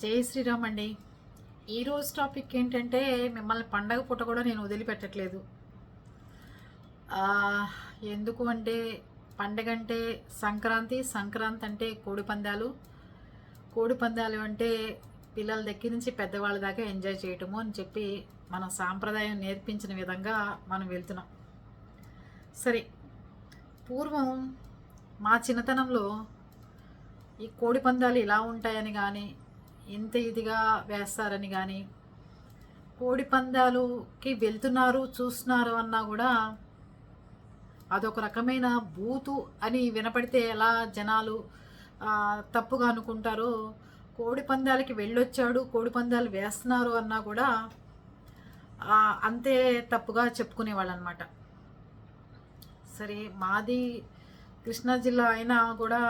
జై శ్రీరామ్ అండి. ఈరోజు టాపిక్ ఏంటంటే మిమ్మల్ని పండగ పూట కూడా నేను వదిలిపెట్టట్లేదు. ఎందుకు అంటే పండగ అంటే సంక్రాంతి సంక్రాంతి అంటే కోడి పందాలు. కోడి పందాలు అంటే పిల్లల దగ్గర నుంచి పెద్దవాళ్ళ దాకా ఎంజాయ్ చేయటము అని చెప్పి మన సాంప్రదాయం నేర్పించిన విధంగా మనం వెళ్తున్నాం. సరే పూర్వం మా చిన్నతనంలో ఈ కోడి పందాలు ఇలా ఉంటాయని కానీ ఇంత ఇదిగా వేస్తారని కానీ కోడి పందాలుకి వెళ్తున్నారు చూస్తున్నారు అన్నా కూడా అదొక రకమైన బూతు అని వినపడితే ఎలా జనాలు తప్పుగా అనుకుంటారో కోడి పందాలకి వెళ్ళొచ్చాడు కోడి పందాలు వేస్తున్నారు అన్నా కూడా అంతే తప్పుగా చెప్పుకునేవాళ్ళు అనమాట సరే మాది కృష్ణా జిల్లా అయినా కూడా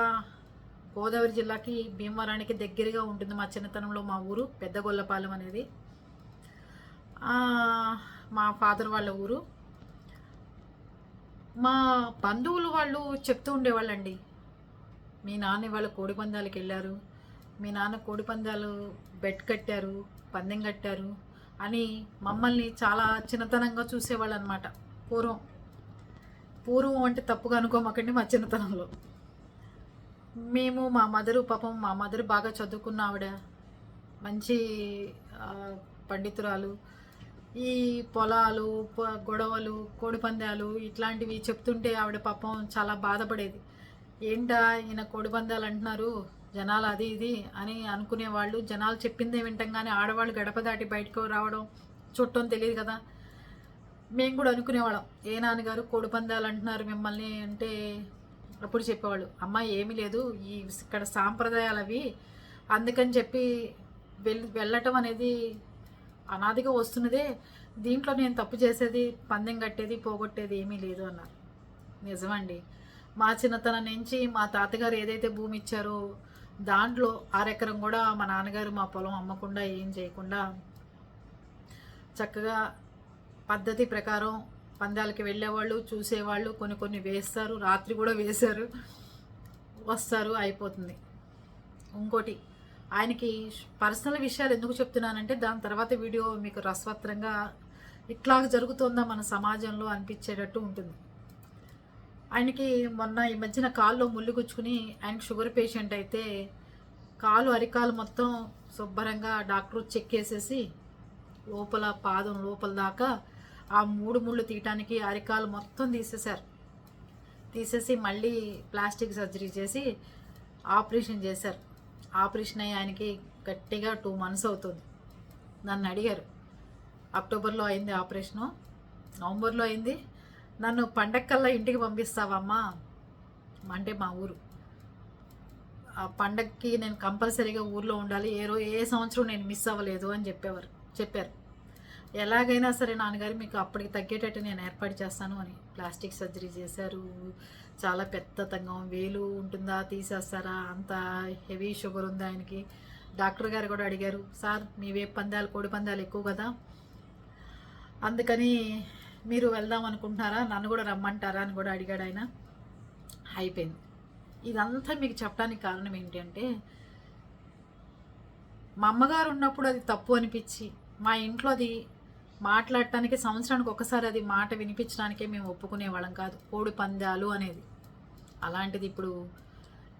గోదావరి జిల్లాకి భీమవరానికి దగ్గరగా ఉంటుంది మా చిన్నతనంలో మా ఊరు పెద్దగొల్లపాలెం అనేది. మా ఫాదర్ వాళ్ళ ఊరు. మా బంధువులు వాళ్ళు చెప్తూ ఉండేవాళ్ళండి. మీ నాన్న వాళ్ళ కోడి పందాలకు వెళ్ళారు. మీ నాన్న కోడి పందాలు బెట్ కట్టారు పందెం కట్టారు అని మమ్మల్ని చాలా చిన్నతనంగా చూసేవాళ్ళు అనమాట పూర్వం. పూర్వం అంటే తప్పుగా అనుకోమాకండి మా చిన్నతనంలో. మేము మా మదరు పాపం మా మదరు బాగా చదువుకున్న ఆవిడ. మంచి పండితురాలు. ఈ పొలాలు ప- గొడవలు కోడిపందాలు ఇట్లాంటివి చెప్తుంటే ఆవిడ పాపం చాలా బాధపడేది. ఏంటా ఈయన కోడిపందాలు అంటున్నారు? జనాలు అది ఇది అని అనుకునేవాళ్ళు జనాలు చెప్పిందే వింటంగానే ఆడవాళ్ళు గడప దాటి బయటకు రావడం చుట్టం తెలియదు కదా. మేము కూడా అనుకునేవాళ్ళం ఏ నాన్నగారు కోడిపందాలు అంటున్నారు మిమ్మల్ని? అంటే అప్పుడు చెప్పేవాళ్ళు అమ్మ ఏమీ లేదు ఈ ఇక్కడ సాంప్రదాయాలు అవి. అందుకని చెప్పి వెళ్ళి వెళ్ళటం అనేది అనాదిగా వస్తున్నదే. దీంట్లో నేను తప్పు చేసేది పందెం కట్టేది పోగొట్టేది ఏమీ లేదు అన్నారు నిజమండి. మా చిన్నతనం నుంచి మా తాతగారు ఏదైతే భూమి ఇచ్చారో దాంట్లో ఆరెకరం కూడా మా నాన్నగారు మా పొలం అమ్మకుండా ఏం చేయకుండా చక్కగా పద్ధతి ప్రకారం పందాలకి వెళ్ళేవాళ్ళు చూసేవాళ్ళు కొన్ని కొన్ని వేస్తారు రాత్రి కూడా వేశారు. వస్తారు అయిపోతుంది. ఇంకోటి ఆయనకి పర్సనల్ విషయాలు ఎందుకు చెప్తున్నానంటే దాని తర్వాత వీడియో మీకు రసవత్రంగా ఇట్లా జరుగుతుందా మన సమాజంలో అనిపించేటట్టు ఉంటుంది. ఆయనకి మొన్న ఈ మధ్యన కాల్లో ముళ్ళు గుచ్చుకుని ఆయనకి షుగర్ పేషెంట్ అయితే కాలు అరికాలు మొత్తం శుభ్రంగా డాక్టర్ చెక్ చేసేసి లోపల పాదం లోపల దాకా ఆ మూడు ముళ్ళు తీయటానికి అరికాలు మొత్తం తీసేశారు. తీసేసి మళ్ళీ ప్లాస్టిక్ సర్జరీ చేసి ఆపరేషన్ చేశారు. ఆపరేషన్ అయ్యి ఆయనకి గట్టిగా టూ మంత్స్ అవుతుంది. నన్ను అడిగారు అక్టోబర్లో అయింది ఆపరేషను? నవంబర్లో అయింది? నన్ను పండగకల్లా ఇంటికి పంపిస్తావమ్మా. అంటే మా ఊరు. ఆ పండగకి నేను కంపల్సరీగా ఊర్లో ఉండాలి. ఏ రో ఏ సంవత్సరం నేను మిస్ అవ్వలేదు అని చెప్పేవారు చెప్పారు. ఎలాగైనా సరే నాన్నగారు మీకు అప్పటికి తగ్గేటట్టు నేను ఏర్పాటు చేస్తాను అని. ప్లాస్టిక్ సర్జరీ చేశారు. చాలా పెద్ద తంగం వేలు ఉంటుందా? తీసేస్తారా? అంత హెవీ షుగర్ ఉంది ఆయనకి? డాక్టర్ గారు కూడా అడిగారు. సార్ మీ వేపు పందాలు కోడి పందాలు ఎక్కువ కదా? అందుకని మీరు వెళ్దాం అనుకుంటున్నారా? నన్ను కూడా రమ్మంటారా? అని కూడా అడిగాడు ఆయన. అయిపోయింది. ఇదంతా మీకు చెప్పడానికి కారణం ఏంటంటే మా అమ్మగారు ఉన్నప్పుడు అది తప్పు అనిపించి మా ఇంట్లో అది మాట్లాడటానికి సంవత్సరానికి ఒకసారి అది మాట వినిపించడానికే మేము ఒప్పుకునేవాళ్ళం కాదు. కోడి పందాలు అనేది. అలాంటిది ఇప్పుడు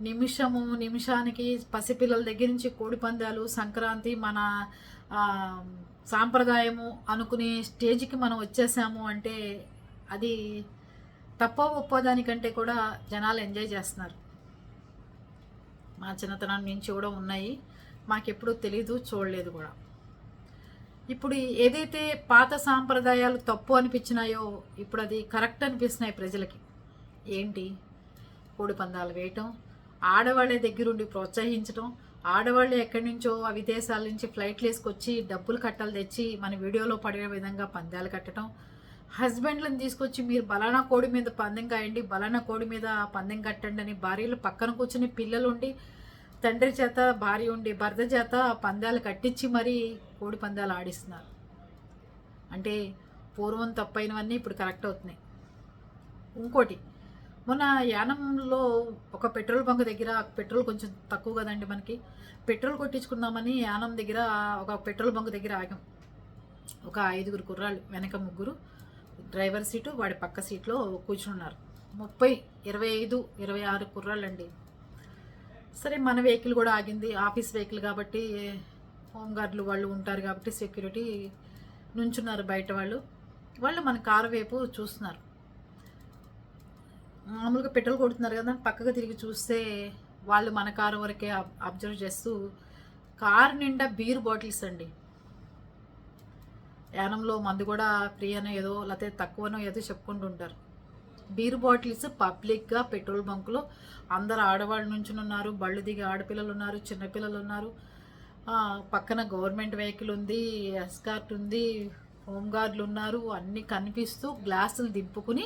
నిమిషము నిమిషానికి పసిపిల్లల దగ్గర నుంచి కోడి పందాలు సంక్రాంతి మన సాంప్రదాయము అనుకునే స్టేజ్కి మనం వచ్చేసాము అంటే అది తప్ప ఒప్పదానికంటే కూడా జనాలు ఎంజాయ్ చేస్తున్నారు. మా చిన్నతనం నుంచి కూడా ఉన్నాయి. మాకెప్పుడు తెలీదు చూడలేదు కూడా. ఇప్పుడు ఏదైతే పాత సాంప్రదాయాలు తప్పు అనిపించినాయో ఇప్పుడు అది కరెక్ట్ అనిపిస్తున్నాయి ప్రజలకి. ఏంటి? కోడి పందాలు వేయటం ఆడవాళ్ళే దగ్గరుండి ప్రోత్సహించడం ఆడవాళ్ళు ఎక్కడి నుంచో విదేశాల నుంచి ఫ్లైట్లు వేసుకొచ్చి డబ్బులు కట్టలు తెచ్చి మన వీడియోలో పడే విధంగా పందాలు కట్టడం హస్బెండ్లను తీసుకొచ్చి మీరు బలానా కోడి మీద పందెం కాయండి బలానా కోడి మీద పందెం కట్టండి అని భార్యలు పక్కన కూర్చుని పిల్లలు ఉండి తండ్రి చేత భార్య ఉండి భర్త చేత పందాలు కట్టించి మరీ కోడి పందాలు ఆడిస్తున్నారు. అంటే పూర్వం తప్పైనవన్నీ ఇప్పుడు కరెక్ట్ అవుతున్నాయి. ఇంకోటి మొన్న యానంలో ఒక పెట్రోల్ బంక్ దగ్గర పెట్రోల్ కొంచెం తక్కువ కదండి మనకి పెట్రోల్ కొట్టించుకుందామని యానం దగ్గర ఒక పెట్రోల్ బంక్ దగ్గర ఆగాం. ఒక ఐదుగురు కుర్రాళ్ళు వెనక ముగ్గురు డ్రైవర్ సీటు వాడి పక్క సీట్లో కూర్చున్నారు ముప్పై ఇరవై ఐదు ఇరవై ఆరు కుర్రాళ్ళండి. సరే మన వెహికల్ కూడా ఆగింది ఆఫీస్ వెహికల్ కాబట్టి హోంగార్డులు వాళ్ళు ఉంటారు కాబట్టి సెక్యూరిటీ నుంచున్నారు బయట వాళ్ళు. వాళ్ళు మన కారు వైపు చూస్తున్నారు. మామూలుగా పెట్రోల్ కొడుతున్నారు కదా పక్కకు తిరిగి చూస్తే వాళ్ళు మన కారు వరకే అబ్జర్వ్ చేస్తూ కారు నిండా బీర్ బాటిల్స్ అండి. యానంలో మందు కూడా ఫ్రీ అనో ఏదో లేకపోతే తక్కువనో ఏదో చెప్పుకుంటూ ఉంటారు. బీర్ బాటిల్స్ పబ్లిక్గా పెట్రోల్ బంకులో అందరు ఆడవాళ్ళు నుంచి ఉన్నారు బళ్ళు దిగి ఆడపిల్లలు ఉన్నారు చిన్నపిల్లలు ఉన్నారు. పక్కన గవర్నమెంట్ వెహికల్ ఉంది ఎస్కార్ట్ ఉంది హోంగార్డులు ఉన్నారు అన్నీ కనిపిస్తూ గ్లాసులు దింపుకుని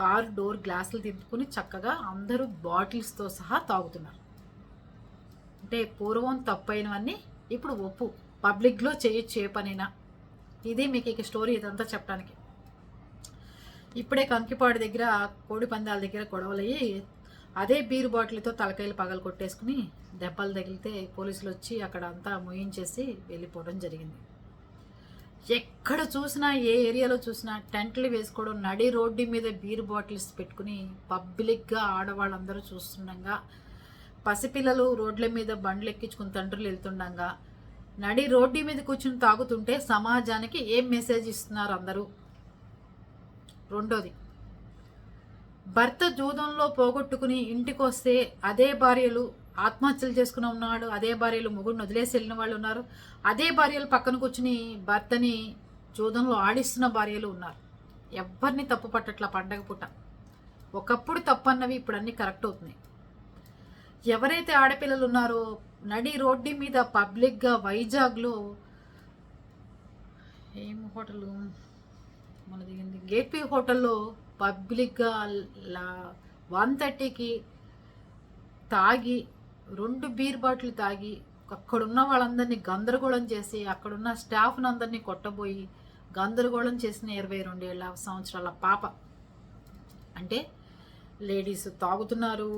కార్ డోర్ గ్లాసులు దింపుకుని చక్కగా అందరూ బాటిల్స్తో సహా తాగుతున్నారు. అంటే పూర్వం తప్పైనవన్నీ ఇప్పుడు ఒప్పు. పబ్లిక్లో చేయొచ్చు ఏ పనైనా ఇది మీకు ఇక స్టోరీ ఇదంతా చెప్పడానికి. ఇప్పుడే కంకిపాడు దగ్గర కోడి పందాల దగ్గర గొడవలయ్యి అదే బీర్ బాటిల్తో తలకాయలు పగలు కొట్టేసుకుని దెబ్బలు తగిలితే పోలీసులు వచ్చి అక్కడ అంతా ముయించేసి వెళ్ళిపోవడం జరిగింది. ఎక్కడ చూసినా ఏ ఏరియాలో చూసినా టెంట్లు వేసుకోవడం నడి రోడ్డు మీద బీర్ బాటిల్స్ పెట్టుకుని పబ్లిక్గా ఆడవాళ్ళందరూ చూస్తుండగా పసిపిల్లలు రోడ్ల మీద బండ్లు ఎక్కించుకుని తండ్రులు వెళ్తుండగా నడి రోడ్డు మీద కూర్చుని తాగుతుంటే సమాజానికి ఏం మెసేజ్ ఇస్తున్నారు అందరూ? రెండోది భర్త జూదంలో పోగొట్టుకుని ఇంటికొస్తే అదే భార్యలు ఆత్మహత్యలు చేసుకుని ఉన్నాడు అదే భార్యలు మొగుడిని వదిలేసి వెళ్ళిన వాళ్ళు ఉన్నారు. అదే భార్యలు పక్కన కూర్చుని భర్తని జూదంలో ఆడిస్తున్న భార్యలు ఉన్నారు. ఎవరిని తప్పు పట్టట్ల పండగ పూట. ఒకప్పుడు తప్పన్నవి ఇప్పుడు అన్నీ కరెక్ట్ అవుతున్నాయి. ఎవరైతే ఆడపిల్లలు ఉన్నారో నడి రోడ్డు మీద పబ్లిక్గా వైజాగ్లో ఏం హోటల్? మన దిగింది. గేట్వే హోటల్లో పబ్లిక్గా వన్ థర్టీకి తాగి రెండు బీర్ బాటిల్ తాగి అక్కడున్న వాళ్ళందరినీ గందరగోళం చేసి అక్కడున్న స్టాఫ్ని అందరినీ కొట్టబోయి గందరగోళం చేసిన ఇరవై రెండేళ్ళ సంవత్సరాల పాప. అంటే లేడీస్ తాగుతున్నారు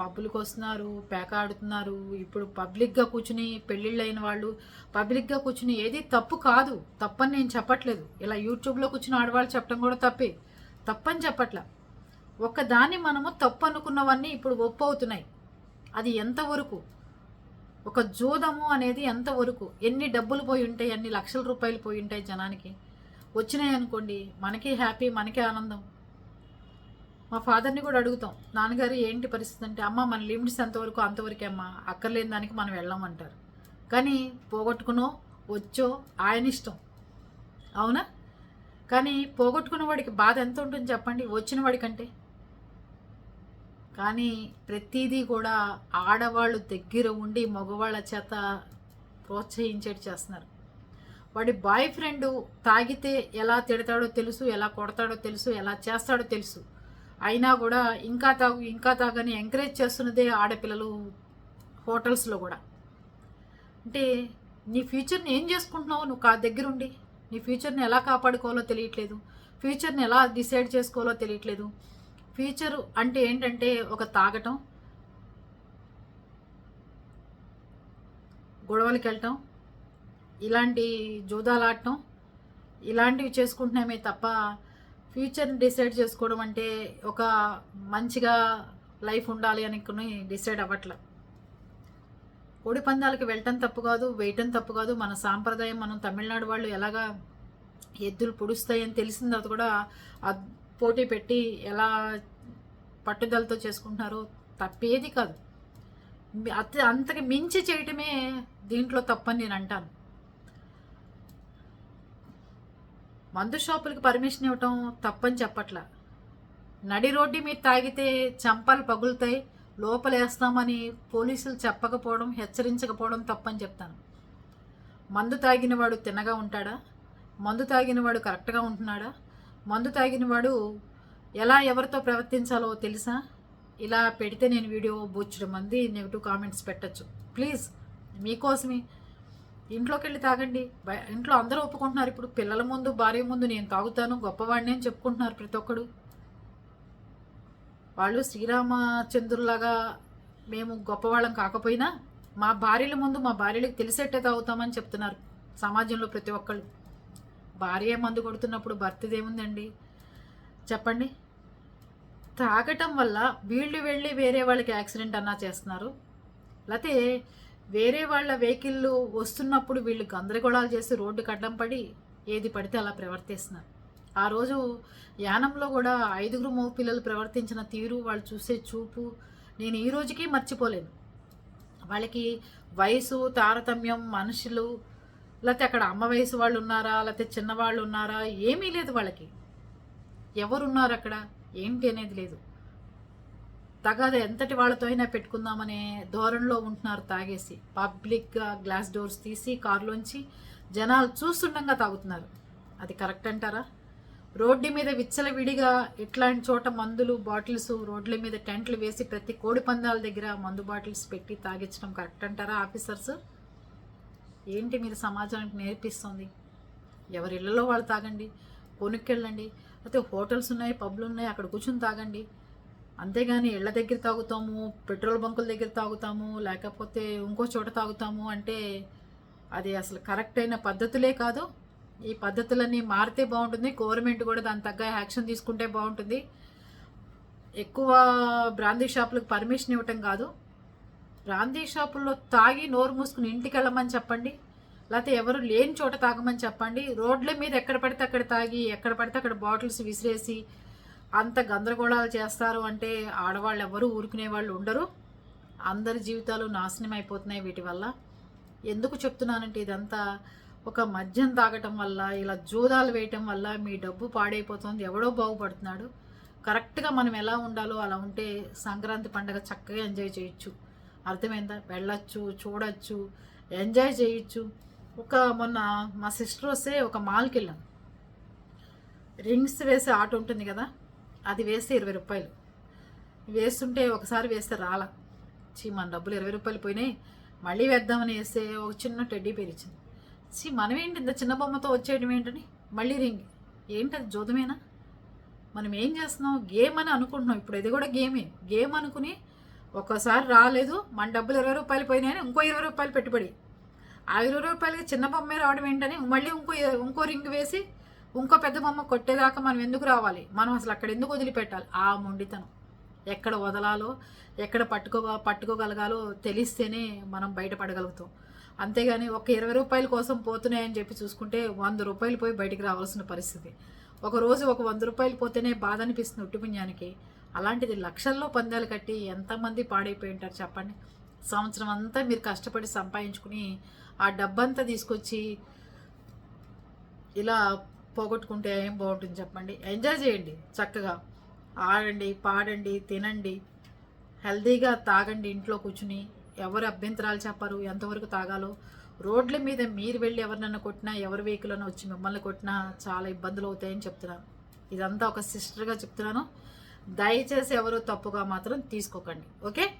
పబ్బులకు వస్తున్నారు పేకాడుతున్నారు. ఇప్పుడు పబ్లిక్గా కూర్చుని పెళ్ళిళ్ళు అయిన వాళ్ళు పబ్లిక్గా కూర్చుని ఏది తప్పు కాదు. తప్పని నేను చెప్పట్లేదు. ఇలా యూట్యూబ్లో కూర్చుని ఆడవాళ్ళు చెప్పడం కూడా తప్పే. తప్పని చెప్పట్లా. ఒక్కదాన్ని మనము తప్పు అనుకున్నవన్నీ ఇప్పుడు ఒప్పు అవుతున్నాయి అది ఎంతవరకు ఒక జోదము అనేది ఎంతవరకు ఎన్ని డబ్బులు పోయి ఉంటాయి? ఎన్ని లక్షల రూపాయలు పోయి ఉంటాయి జనానికి? వచ్చినాయి అనుకోండి మనకి హ్యాపీ మనకి ఆనందం. మా ఫాదర్ని కూడా అడుగుతాం నాన్నగారు ఏంటి పరిస్థితి అంటే అమ్మ మన లిమిట్స్ ఎంతవరకు అంతవరకే అమ్మ అక్కర్లేని దానికి మనం వెళ్ళామంటారు. కానీ పోగొట్టుకునో వచ్చో ఆయన ఇష్టం అవునా? కానీ పోగొట్టుకున్న వాడికి బాధ ఎంత ఉంటుంది చెప్పండి? వచ్చిన వాడికంటే. కానీ ప్రతిదీ కూడా ఆడవాళ్ళు దగ్గర ఉండి మగవాళ్ళ చేత ప్రోత్సహించేటి చేస్తున్నారు. వాడి బాయ్ ఫ్రెండ్ తాగితే ఎలా తిడతాడో తెలుసు ఎలా కొడతాడో తెలుసు ఎలా చేస్తాడో తెలుసు. అయినా కూడా ఇంకా తాగు ఇంకా తాగని ఎంకరేజ్ చేస్తున్నదే ఆడపిల్లలు హోటల్స్లో కూడా. అంటే నీ ఫ్యూచర్ని ఏం చేసుకుంటున్నావు? నువ్వు కా దగ్గరుండి. నీ ఫ్యూచర్ని ఎలా కాపాడుకోవాలో తెలియట్లేదు. ఫ్యూచర్ని ఎలా డిసైడ్ చేసుకోవాలో తెలియట్లేదు. ఫ్యూచర్ అంటే ఏంటంటే ఒక తాగటం గొడవలకి వెళ్ళటం ఇలాంటి జూదాలాడటం ఇలాంటివి చేసుకుంటున్నామే తప్ప ఫ్యూచర్ని డిసైడ్ చేసుకోవడం అంటే ఒక మంచిగా లైఫ్ ఉండాలి అనుకుని డిసైడ్ అవ్వట్లే. కోడి పందాలకి వెళ్ళటం తప్పు కాదు వేయటం తప్పు కాదు. మన సాంప్రదాయం మనం తమిళనాడు వాళ్ళు ఎలాగా ఎద్దులు పొడుస్తాయని తెలిసిన తర్వాత కూడా ఆ పోటీ పెట్టి ఎలా పట్టుదలతో చేసుకుంటున్నారో తప్పేది కాదు. అతి అంతకి మించి చేయటమే దీంట్లో తప్పని నేను అంటాను. మందు షాపులకి పర్మిషన్ ఇవ్వటం తప్పని చెప్పట్లా. నడి రోడ్డు మీరు తాగితే చంపలు పగులుతాయి లోపలేస్తామని పోలీసులు చెప్పకపోవడం హెచ్చరించకపోవడం తప్పని చెప్తాను. మందు తాగినవాడు తిన్నగా ఉంటాడా? మందు తాగినవాడు కరెక్ట్గా ఉంటున్నాడా? మందు తాగినవాడు ఎలా ఎవరితో ప్రవర్తించాలో తెలుసా? ఇలా పెడితే నేను వీడియో బొచ్చడం మంది నెగిటివ్ కామెంట్స్ పెట్టచ్చు. ప్లీజ్ మీకోసమే. ఇంట్లోకి వెళ్ళి తాగండి ఇంట్లో అందరూ ఒప్పుకుంటున్నారు. ఇప్పుడు పిల్లల ముందు భార్య ముందు నేను తాగుతాను. గొప్పవాడిని అని చెప్పుకుంటున్నారు ప్రతి ఒక్కడు. వాళ్ళు శ్రీరామచంద్రులాగా మేము గొప్పవాళ్ళం కాకపోయినా మా భార్యల ముందు మా భార్యలకు తెలిసేట్టే తాగుతామని చెప్తున్నారు సమాజంలో ప్రతి ఒక్కళ్ళు. భార్య మందు కొడుతున్నప్పుడు భర్తదేముందండి చెప్పండి. తాగటం వల్ల వీళ్ళు వెళ్ళి వేరే వాళ్ళకి యాక్సిడెంట్ అన్నా చేస్తున్నారు. లేకపోతే వేరే వాళ్ళ వెహికల్ వస్తున్నప్పుడు వీళ్ళు గందరగోళాలు చేసి రోడ్డు కడ్డం పడి ఏది పడితే అలా ప్రవర్తిస్తున్నారు. ఆ రోజు యానంలో కూడా ఐదుగురు మగ పిల్లలు ప్రవర్తించిన తీరు వాళ్ళు చూసే చూపు నేను ఈ రోజుకి మర్చిపోలేను. వాళ్ళకి వయసు తారతమ్యం మనుషులు లేకపోతే అక్కడ అమ్మ వయసు వాళ్ళు ఉన్నారా లేకపోతే చిన్నవాళ్ళు ఉన్నారా ఏమీ లేదు వాళ్ళకి. ఎవరున్నారు అక్కడ? ఏంటి అనేది లేదు. తగాద ఎంతటి వాళ్ళతో అయినా పెట్టుకుందామనే ధోరణిలో ఉంటున్నారు తాగేసి. పబ్లిక్గా గ్లాస్ డోర్స్ తీసి కారులోంచి జనాలు చూస్తుండగా తాగుతున్నారు. అది కరెక్ట్ అంటారా? రోడ్డు మీద విచ్చలవిడిగా ఇట్లాంటి చోట మందులు బాటిల్స్ రోడ్ల మీద టెంట్లు వేసి ప్రతి కోడి పందాల దగ్గర మందు బాటిల్స్ పెట్టి తాగించడం కరెక్ట్ అంటారా ఆఫీసర్స్? ఏంటి మీరు సమాజానికి నేర్పిస్తుంది? ఎవరి ఇళ్ళలో వాళ్ళు తాగండి కొనుక్కెళ్ళండి అయితే హోటల్స్ ఉన్నాయి పబ్లు ఉన్నాయి అక్కడ కూర్చుని తాగండి. అంతేగాని ఇళ్ళ దగ్గర తాగుతాము పెట్రోల్ బంకుల దగ్గర తాగుతాము లేకపోతే ఇంకో చోట తాగుతాము అంటే అది అసలు కరెక్ట్ అయిన పద్ధతులే కాదు. ఈ పద్ధతులన్నీ మారితే బాగుంటుంది. గవర్నమెంట్ కూడా దాని తగ్గ యాక్షన్ తీసుకుంటే బాగుంటుంది. ఎక్కువ బ్రాందీ షాపులకు పర్మిషన్ ఇవ్వటం కాదు. బ్రాందీ షాపుల్లో తాగి నోరు మూసుకుని ఇంటికి వెళ్ళమని చెప్పండి. లేకపోతే ఎవరు లేని చోట తాగమని చెప్పండి. రోడ్ల మీద ఎక్కడ పడితే అక్కడ తాగి ఎక్కడ పడితే అక్కడ బాటిల్స్ విసిరేసి అంత గందరగోళాలు చేస్తారు అంటే ఆడవాళ్ళు ఎవరు ఊరుకునే వాళ్ళు ఉండరు. అందరి జీవితాలు నాశనం అయిపోతున్నాయి వీటి వల్ల. ఎందుకు చెప్తున్నానంటే ఇదంతా ఒక మద్యం తాగటం వల్ల ఇలా జూదాలు వేయటం వల్ల మీ డబ్బు పాడైపోతుంది. ఎవడో బాగుపడుతున్నాడు. కరెక్ట్గా మనం ఎలా ఉండాలో అలా ఉంటే సంక్రాంతి పండగ చక్కగా ఎంజాయ్ చేయొచ్చు. అర్థమైందా? వెళ్ళొచ్చు చూడొచ్చు ఎంజాయ్ చేయొచ్చు. ఒక మొన్న మా సిస్టర్ వస్తే ఒక మాల్కి వెళ్ళాం. రింగ్స్ వేసే ఆట ఉంటుంది కదా అది వేస్తే ఇరవై రూపాయలు. వేస్తుంటే ఒకసారి వేస్తే రాల. చీ మన డబ్బులు ఇరవై రూపాయలు పోయినాయి. మళ్ళీ వేద్దామని వేస్తే ఒక చిన్న టెడ్డీ పేరు ఇచ్చింది. సి మనం ఏంటి ఇంత చిన్న బొమ్మతో వచ్చేయడం ఏంటని మళ్ళీ రింగ్. ఏంటది జోదమేనా? మనం ఏం చేస్తున్నాం? గేమ్ అని అనుకుంటున్నాం. ఇప్పుడు ఇది కూడా గేమే. గేమ్ అనుకుని ఒక్కోసారి రాలేదు మన డబ్బులు ఇరవై రూపాయలు పోయినాయని ఇంకో ఇరవై రూపాయలు పెట్టుబడి. ఆ ఇరవై రూపాయలకి చిన్న బొమ్మే రావడం ఏంటని మళ్ళీ ఇంకో ఇంకో రింగ్ వేసి ఇంకో పెద్ద బొమ్మ కొట్టేదాకా మనం ఎందుకు రావాలి? మనం అసలు అక్కడ ఎందుకు వదిలిపెట్టాలి? ఆ మొండితనం. ఎక్కడ వదలాలో ఎక్కడ పట్టుకో పట్టుకోగలగాలో తెలిస్తేనే మనం బయటపడగలుగుతాం. అంతేగాని ఒక ఇరవై రూపాయల కోసం పోతున్నాయని చెప్పి చూసుకుంటే వంద రూపాయలు పోయి బయటికి రావాల్సిన పరిస్థితి. ఒక రోజు ఒక వంద రూపాయలు పోతేనే బాధ అనిపిస్తుంది ఉట్టుపుణ్యానికి అలాంటిది లక్షల్లో పందాలు కట్టి ఎంతమంది పాడైపోయి ఉంటారు చెప్పండి. సంవత్సరం అంతా మీరు కష్టపడి సంపాదించుకుని ఆ డబ్బంతా తీసుకొచ్చి ఇలా పోగొట్టుకుంటే ఏం బాగుంటుంది చెప్పండి. ఎంజాయ్ చేయండి చక్కగా. ఆడండి పాడండి తినండి. హెల్తీగా తాగండి ఇంట్లో కూర్చుని. ఎవరు అభ్యంతరాలు చెప్పరు ఎంతవరకు తాగాలో. రోడ్ల మీద మీరు వెళ్ళి ఎవరినన్నా కొట్టినా ఎవరి వెహికల్ వచ్చి మిమ్మల్ని కొట్టినా చాలా ఇబ్బందులు అవుతాయని చెప్తున్నాను. ఇదంతా ఒక సిస్టర్గా చెప్తున్నాను. దయచేసి ఎవరు తప్పుగా మాత్రం తీసుకోకండి. ఓకే?